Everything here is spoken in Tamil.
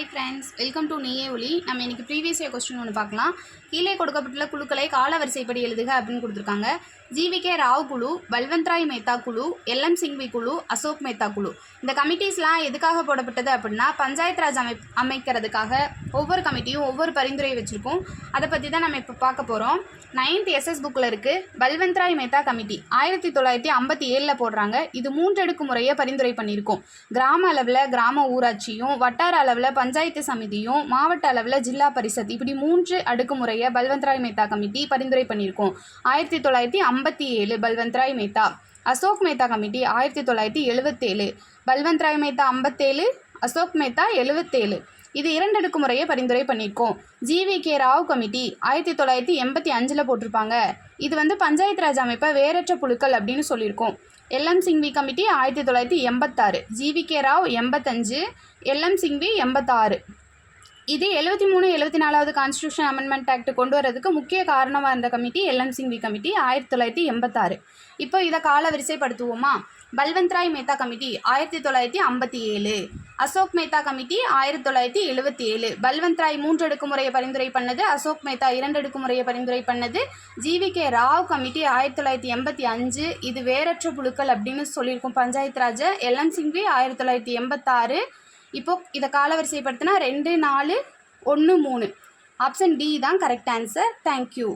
ஹாய் ஃப்ரெண்ட்ஸ் வெல்கம் டு நெய்யே ஒளி. நம்ம இன்னைக்கு ப்ரீவியஸ் இயர் கொஸ்டின் ஒன்று பார்க்கலாம். கீழே கொடுக்கப்பட்டுள்ள குழுக்களை காலவரிசைப்படி எழுதுக அப்படின்னு கொடுத்துருக்காங்க. ஜிவிகே ராவ் குழு பல்வந்த்ராய் மேத்தா குழு எல்எம் சிங்வி குழு அசோக் மேத்தா குழு. இந்த கமிட்டிஸ்லாம் எதுக்காக போடப்பட்டது அப்படின்னா பஞ்சாயத்து ராஜ் அமை அமைக்கிறதுக்காக ஒவ்வொரு கமிட்டியும் ஒவ்வொரு பரிந்துரை வச்சுருக்கோம். அதை பற்றி தான் நம்ம இப்போ பார்க்க போகிறோம் நைன்த் எஸ்எஸ் புக்கில் இருக்குது பல்வந்த்ராய் மேத்தா கமிட்டி ஆயிரத்தி தொள்ளாயிரத்தி ஐம்பத்தி ஏழில் போடுறாங்க. இது மூன்றடுக்கு முறையை பரிந்துரை பண்ணியிருக்கோம். கிராம அளவில் கிராம ஊராட்சியும் வட்டார அளவில் பஞ்சாயத்து பஞ்சாயத்து சமிதியும் மாவட்ட அளவில் ஜில்லா பரிஷத் இப்படி மூன்று அடுக்குமுறையை பல்வந்த்ராய் மேத்தா கமிட்டி பரிந்துரை பண்ணியிருக்கோம். ஆயிரத்தி தொள்ளாயிரத்தி ஐம்பத்தி ஏழு பல்வந்த்ராய் மேத்தா. அசோக் மேத்தா கமிட்டி ஆயிரத்தி தொள்ளாயிரத்தி எழுபத்தேழு பல்வந்த்ராய் மேத்தா ஐம்பத்தேழு அசோக் மேத்தா எழுபத்தேழு இது இரண்டடுக்கு முறையை பரிந்துரை பண்ணியிருக்கோம். ஜிவி கே ராவ் கமிட்டி ஆயிரத்தி தொள்ளாயிரத்தி எண்பத்தி அஞ்சில் போட்டிருப்பாங்க. இது வந்து பஞ்சாயத்து ராஜ் அமைப்பை வேறற்ற புழுக்கள் அப்படின்னு சொல்லியிருக்கோம். எல்எம் சிங்வி கமிட்டி ஆயிரத்தி தொள்ளாயிரத்தி எண்பத்தாறு ஜிவி கே ராவ் எண்பத்தஞ்சு எல்எம் சிங்வி எண்பத்தாறு. இது எழுபத்தி மூணு எழுபத்தி நாலாவது கான்ஸ்டியூஷன் அமெண்ட்மெண்ட் ஆக்ட் கொண்டு வரதுக்கு முக்கிய காரணமாக இருந்த கமிட்டி எல்எம் சிங்வி கமிட்டி ஆயிரத்தி தொள்ளாயிரத்தி எண்பத்தாறு. இப்போ இதை கால வரிசைப்படுத்துவோமா பல்வந்த்ராய் மேத்தா கமிட்டி ஆயிரத்தி தொள்ளாயிரத்தி ஐம்பத்தி ஏழு. அசோக் மேத்தா கமிட்டி ஆயிரத்தி தொள்ளாயிரத்தி எழுபத்தி ஏழு. பல்வந்த்ராய் மூன்று அடுக்குமுறையை பரிந்துரை பண்ணது. அசோக் மேத்தா இரண்டு அடுக்குமுறையை பரிந்துரை பண்ணது. ஜிவி கே ராவ் கமிட்டி ஆயிரத்தி தொள்ளாயிரத்தி எண்பத்தி அஞ்சு. இது வேறற்ற புழுக்கள் அப்படின்னு சொல்லியிருக்கும் பஞ்சாயத்து ராஜ். எல்எம் சிங்வி ஆயிரத்தி தொள்ளாயிரத்தி எண்பத்தாறு. இப்போ இதை காலவரிசைப்படுத்தினா ரெண்டு நாலு ஒன்று மூணு. ஆப்ஷன் டி தான் கரெக்ட் ஆன்சர் தேங்க்யூ